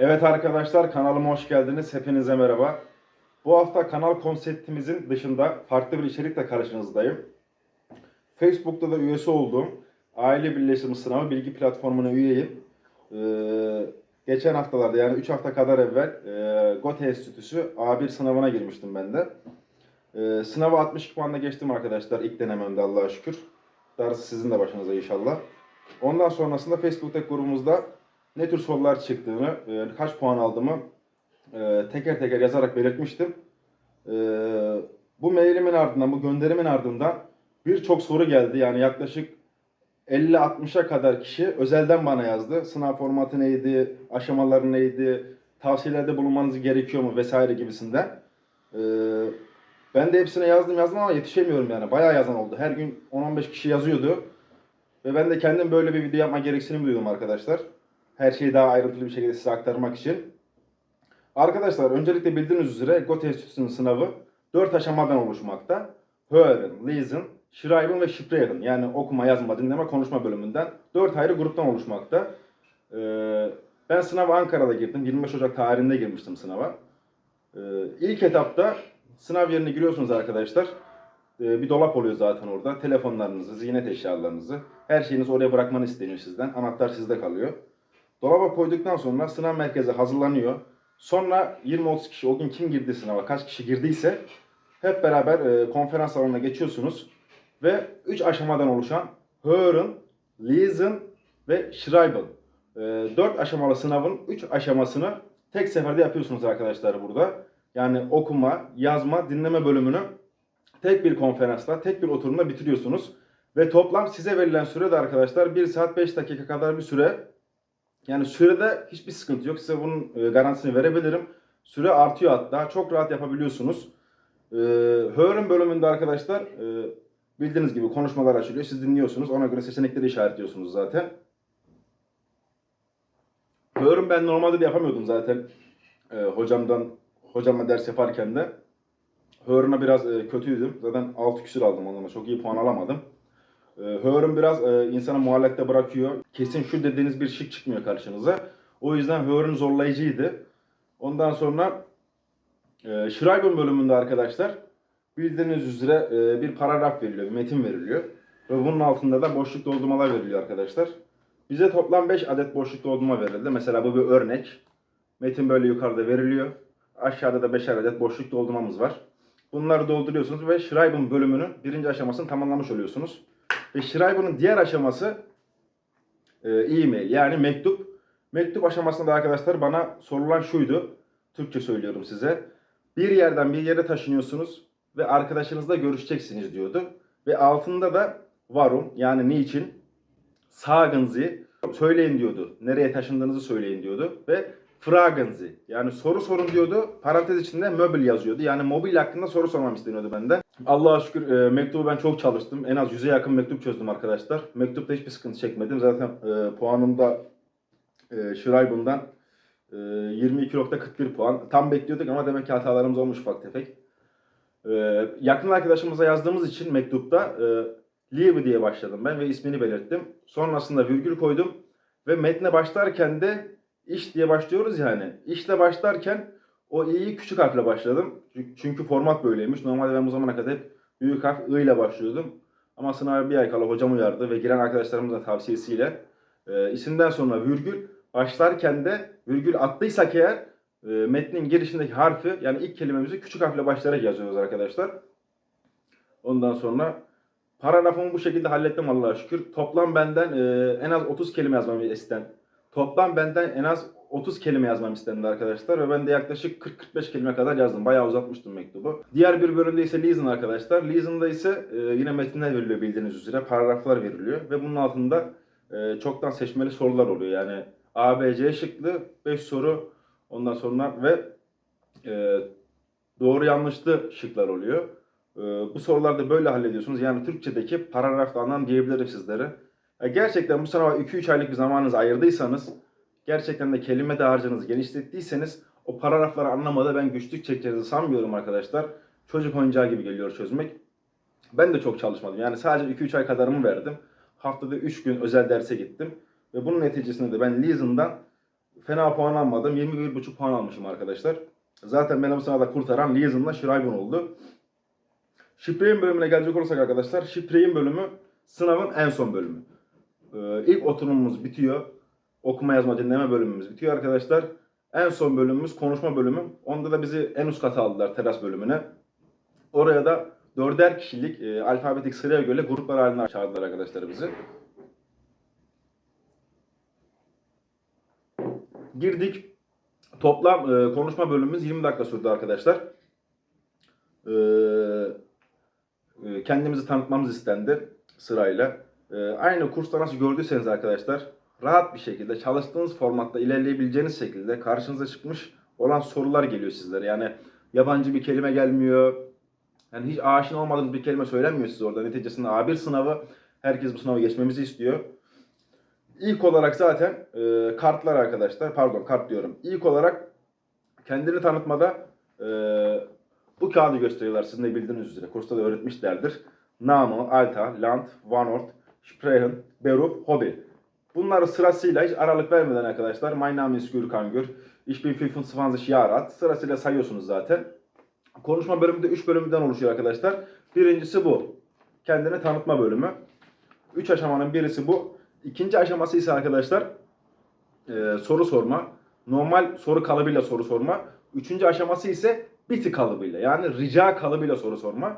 Evet arkadaşlar kanalıma hoş geldiniz. Hepinize merhaba. Bu hafta kanal konseptimizin dışında farklı bir içerikle karşınızdayım. Facebook'ta da üyesi olduğum Aile Birleşimi Sınavı Bilgi Platformu'na üyeyim. Ee, geçen haftalarda yani 3 hafta kadar evvel e, GOT Enstitüsü A1 sınavına girmiştim ben de. Ee, sınavı 62 puanla geçtim arkadaşlar ilk denememde Allah'a şükür. Darısı sizin de başınıza inşallah. Ondan sonrasında Facebook'taki grubumuzda ne tür sorular çıktığını, e, kaç puan aldığımı e, teker teker yazarak belirtmiştim. E, bu mailimin ardından, bu gönderimin ardından birçok soru geldi. Yani yaklaşık 50-60'a kadar kişi özelden bana yazdı. Sınav formatı neydi, aşamaları neydi, tavsiyelerde bulunmanız gerekiyor mu vesaire gibisinden. E, ben de hepsine yazdım yazdım ama yetişemiyorum yani. Bayağı yazan oldu. Her gün 10-15 kişi yazıyordu. Ve ben de kendim böyle bir video yapma gereksinimi duydum arkadaşlar. Her şeyi daha ayrıntılı bir şekilde size aktarmak için. Arkadaşlar öncelikle bildiğiniz üzere GOT Enstitüsü'nün sınavı 4 aşamadan oluşmakta. Hören, Lesen, Schreiben ve Sprechen yani okuma, yazma, dinleme, konuşma bölümünden 4 ayrı gruptan oluşmakta. Ee, ben sınava Ankara'da girdim. 25 Ocak tarihinde girmiştim sınava. Ee, ilk etapta sınav yerine giriyorsunuz arkadaşlar. Ee, bir dolap oluyor zaten orada. Telefonlarınızı, ziynet eşyalarınızı, her şeyinizi oraya bırakmanı isteniyor sizden. Anahtar sizde kalıyor. Dolaba koyduktan sonra sınav merkezi hazırlanıyor. Sonra 20-30 kişi o gün kim girdi sınava, kaç kişi girdiyse hep beraber e, konferans salonuna geçiyorsunuz. Ve 3 aşamadan oluşan Hören, Lesen ve Schreiben. 4 aşamalı sınavın 3 aşamasını tek seferde yapıyorsunuz arkadaşlar burada. Yani okuma, yazma, dinleme bölümünü tek bir konferansta, tek bir oturumda bitiriyorsunuz. Ve toplam size verilen süre de arkadaşlar 1 saat 5 dakika kadar bir süre. Yani sürede hiçbir sıkıntı yok. Size bunun e, garantisini verebilirim. Süre artıyor hatta. Çok rahat yapabiliyorsunuz. Ee, Hören bölümünde arkadaşlar e, bildiğiniz gibi konuşmalar açılıyor. Siz dinliyorsunuz. Ona göre seçenekleri işaretliyorsunuz zaten. Hören ben normalde de yapamıyordum zaten. E, hocamdan hocamla ders yaparken de. Hören'a biraz e, kötüydüm. Zaten 6 küsur aldım ondan. Çok iyi puan alamadım. E, Hören biraz e, insanı muallakta bırakıyor. Kesin şu dediğiniz bir şık çıkmıyor karşınıza. O yüzden Hören zorlayıcıydı. Ondan sonra e, Schreiben bölümünde arkadaşlar bildiğiniz üzere e, bir paragraf veriliyor, bir metin veriliyor. Ve bunun altında da boşluk doldurmalar veriliyor arkadaşlar. Bize toplam 5 adet boşluk doldurma verildi. Mesela bu bir örnek. Metin böyle yukarıda veriliyor. Aşağıda da 5'er adet boşluk doldurmamız var. Bunları dolduruyorsunuz ve Schreiben bölümünün birinci aşamasını tamamlamış oluyorsunuz. Ve Schreiben'ın diğer aşaması e, e-mail yani mektup. Mektup aşamasında da arkadaşlar bana sorulan şuydu. Türkçe söylüyorum size. Bir yerden bir yere taşınıyorsunuz ve arkadaşınızla görüşeceksiniz diyordu. Ve altında da varum yani niçin Sie söyleyin diyordu. Nereye taşındığınızı söyleyin diyordu. Ve fragen Sie yani soru sorun diyordu. Parantez içinde möbil yazıyordu. Yani mobil hakkında soru sormam isteniyordu benden. Allah'a şükür e, mektubu ben çok çalıştım. En az 100'e yakın mektup çözdüm arkadaşlar. Mektupta hiçbir sıkıntı çekmedim. Zaten e, puanım da e, Schreiben'dan e, 22.41 puan. Tam bekliyorduk ama demek ki hatalarımız olmuş ufak tefek. E, yakın arkadaşımıza yazdığımız için mektupta e, Liebe diye başladım ben ve ismini belirttim. Sonrasında virgül koydum ve metne başlarken de iş diye başlıyoruz yani. İşle başlarken o i'yi küçük harfle başladım. Çünkü- format böyleymiş. Normalde ben bu zamana kadar hep büyük harf i ile başlıyordum. Ama sınava bir ay kala hocam uyardı ve giren arkadaşlarımızın tavsiyesiyle e, isimden sonra virgül başlarken de virgül attıysak eğer e, metnin girişindeki harfi yani ilk kelimemizi küçük harfle başlayarak yazıyoruz arkadaşlar. Ondan sonra paragrafımı bu şekilde hallettim Allah'a şükür. Toplam benden e, en az 30 kelime yazmam isten. Toplam benden en az 30 kelime yazmam istendi arkadaşlar ve ben de yaklaşık 40-45 kelime kadar yazdım. Bayağı uzatmıştım mektubu. Diğer bir bölümde ise Leeson arkadaşlar. Leeson'da ise e, yine metinler veriliyor bildiğiniz üzere. Paragraflar veriliyor ve bunun altında e, çoktan seçmeli sorular oluyor. Yani A, B, C şıklı 5 soru ondan sonra ve e, doğru yanlışlı şıklar oluyor. E, bu sorularda böyle hallediyorsunuz. Yani Türkçedeki paragrafta anlam diyebilirim sizlere. E, gerçekten bu sınava 2-3 aylık bir zamanınızı ayırdıysanız, gerçekten de kelime dağarcığınızı genişlettiyseniz o paragrafları anlamada ben güçlük çekeceğinizi sanmıyorum arkadaşlar. Çocuk oyuncağı gibi geliyor çözmek. Ben de çok çalışmadım. Yani sadece 2-3 ay kadarımı verdim. Haftada 3 gün özel derse gittim. Ve bunun neticesinde de ben Leeson'dan fena puan almadım. 21,5 puan almışım arkadaşlar. Zaten beni bu sınavda kurtaran Liaison'la Schreiber oldu. Şifreyin bölümüne gelecek olursak arkadaşlar, şifreyin bölümü sınavın en son bölümü. Ee, ilk oturumumuz bitiyor. Okuma yazma dinleme bölümümüz bitiyor arkadaşlar. En son bölümümüz konuşma bölümü. Onda da bizi en üst kata aldılar teras bölümüne. Oraya da dörder kişilik e, alfabetik sıraya göre gruplar halinde çağırdılar arkadaşlar bizi. Girdik. Toplam e, konuşma bölümümüz 20 dakika sürdü arkadaşlar. Ee, e, kendimizi tanıtmamız istendi sırayla. Ee, aynı kursta nasıl gördüyseniz arkadaşlar rahat bir şekilde çalıştığınız formatta ilerleyebileceğiniz şekilde karşınıza çıkmış olan sorular geliyor sizlere. Yani yabancı bir kelime gelmiyor. Yani hiç aşina olmadığınız bir kelime söylenmiyor size orada. Neticesinde A1 sınavı herkes bu sınavı geçmemizi istiyor. İlk olarak zaten e, kartlar arkadaşlar, pardon kart diyorum. İlk olarak kendini tanıtmada e, bu kağıdı gösteriyorlar sizin de bildiğiniz üzere. Kursta da öğretmişlerdir. Name, Alta, Land, Vanort, Sprechen, Beruf, Hobby. Bunları sırasıyla hiç aralık vermeden arkadaşlar. My name is Gürkan Gür. Ich bin 25 Jahre alt. Sırasıyla sayıyorsunuz zaten. Konuşma bölümü de 3 bölümden oluşuyor arkadaşlar. Birincisi bu. Kendini tanıtma bölümü. 3 aşamanın birisi bu. İkinci aşaması ise arkadaşlar e, soru sorma. Normal soru kalıbıyla soru sorma. Üçüncü aşaması ise biti kalıbıyla. Yani rica kalıbıyla soru sorma.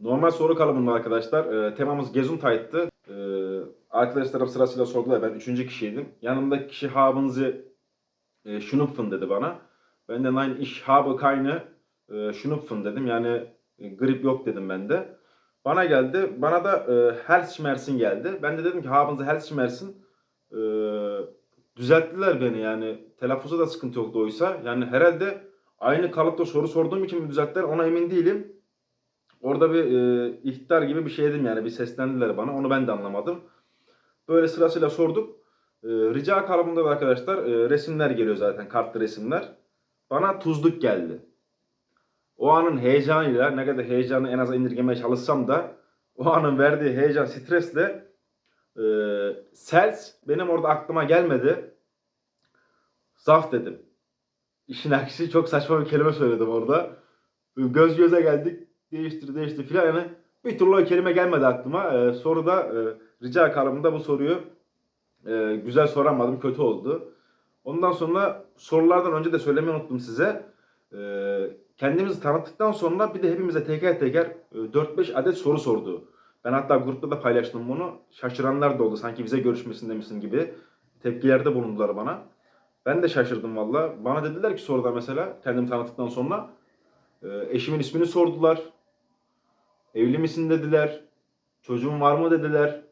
Normal soru kalıbında arkadaşlar e, temamız Gesundheit'tı. Arkadaşlarım sırasıyla sordular. Ben üçüncü kişiydim. Yanımdaki kişi Haben'zi e, Schnupfen dedi bana. Ben de nein ich habe keine e, Schnupfen dedim. Yani e, grip yok dedim ben de. Bana geldi. Bana da e, Herzschmerzen geldi. Ben de dedim ki Haben'zi Herzschmerzen e, düzelttiler beni yani. Telaffuza da sıkıntı yoktu oysa. Yani herhalde aynı kalıpta soru sorduğum için mi düzelttiler ona emin değilim. Orada bir e, ihtar gibi bir şeydim yani bir seslendiler bana onu ben de anlamadım. Böyle sırasıyla sorduk. E, rica kalıbında da arkadaşlar e, resimler geliyor zaten kartlı resimler. Bana tuzluk geldi. O anın heyecanıyla ne kadar heyecanı en az indirgemeye çalışsam da o anın verdiği heyecan stresle e, sels benim orada aklıma gelmedi. Zaf dedim. İşin aksi çok saçma bir kelime söyledim orada. Göz göze geldik. Değiştir değiştir filan. Yani bir türlü o kelime gelmedi aklıma. Ee, soruda e, rica kalıbında bu soruyu e, güzel soramadım. Kötü oldu. Ondan sonra sorulardan önce de söylemeyi unuttum size. Ee, kendimizi tanıttıktan sonra bir de hepimize teker teker e, 4-5 adet soru sordu. Ben hatta grupta da paylaştım bunu. Şaşıranlar da oldu. Sanki vize görüşmesinde misin gibi tepkilerde bulundular bana. Ben de şaşırdım valla. Bana dediler ki soruda mesela kendimi tanıttıktan sonra e, eşimin ismini sordular. Evli misin dediler. Çocuğun var mı dediler.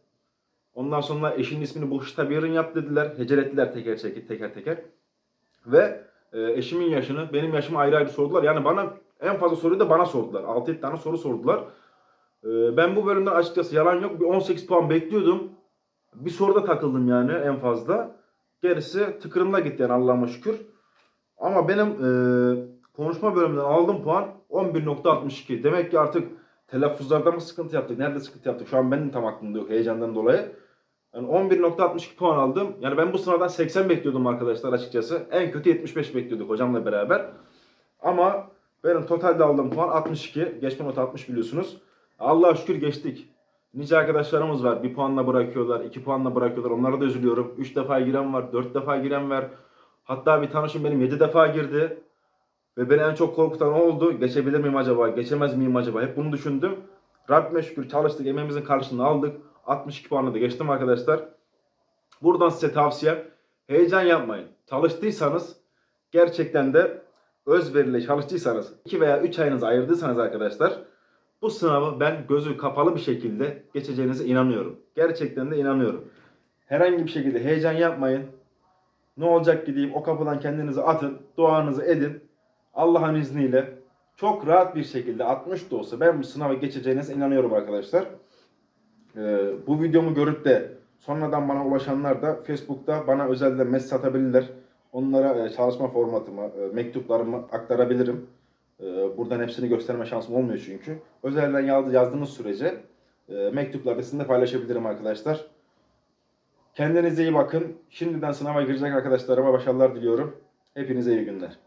Ondan sonra eşinin ismini boş tabirin yap dediler. Hecelettiler teker teker teker teker. Ve e, eşimin yaşını, benim yaşımı ayrı ayrı sordular. Yani bana en fazla soruyu da bana sordular. 6-7 tane soru sordular. E, ben bu bölümden açıkçası yalan yok. Bir 18 puan bekliyordum. Bir soruda takıldım yani en fazla. Gerisi tıkırımda gitti yani Allah'ıma şükür. Ama benim e, konuşma bölümünden aldığım puan 11.62. Demek ki artık telaffuzlarda mı sıkıntı yaptık? Nerede sıkıntı yaptık? Şu an benim tam aklımda yok heyecandan dolayı. Yani 11.62 puan aldım. Yani ben bu sınavdan 80 bekliyordum arkadaşlar açıkçası. En kötü 75 bekliyorduk hocamla beraber. Ama benim totalde aldığım puan 62. Geçme notu 60 biliyorsunuz. Allah'a şükür geçtik. Nice arkadaşlarımız var. Bir puanla bırakıyorlar, iki puanla bırakıyorlar. Onlara da üzülüyorum. Üç defa giren var, dört defa giren var. Hatta bir tanışım benim yedi defa girdi. Ve beni en çok korkutan oldu. Geçebilir miyim acaba, geçemez miyim acaba? Hep bunu düşündüm. Rabbime şükür çalıştık, emeğimizin karşılığını aldık. 62 puanla da geçtim arkadaşlar. Buradan size tavsiyem heyecan yapmayın. Çalıştıysanız gerçekten de özveriyle çalıştıysanız 2 veya 3 ayınızı ayırdıysanız arkadaşlar bu sınavı ben gözü kapalı bir şekilde geçeceğinize inanıyorum. Gerçekten de inanıyorum. Herhangi bir şekilde heyecan yapmayın. Ne olacak gideyim o kapıdan kendinizi atın, duanızı edin. Allah'ın izniyle çok rahat bir şekilde 60 da olsa ben bu sınava geçeceğinize inanıyorum arkadaşlar. Ee, bu videomu görüp de sonradan bana ulaşanlar da Facebook'ta bana özelden mesaj atabilirler. Onlara e, çalışma formatımı, e, mektuplarımı aktarabilirim. E, buradan hepsini gösterme şansım olmuyor çünkü. Özelden yaz- yazdığınız sürece e, mektuplarda sizinle paylaşabilirim arkadaşlar. Kendinize iyi bakın. Şimdiden sınava girecek arkadaşlarıma başarılar diliyorum. Hepinize iyi günler.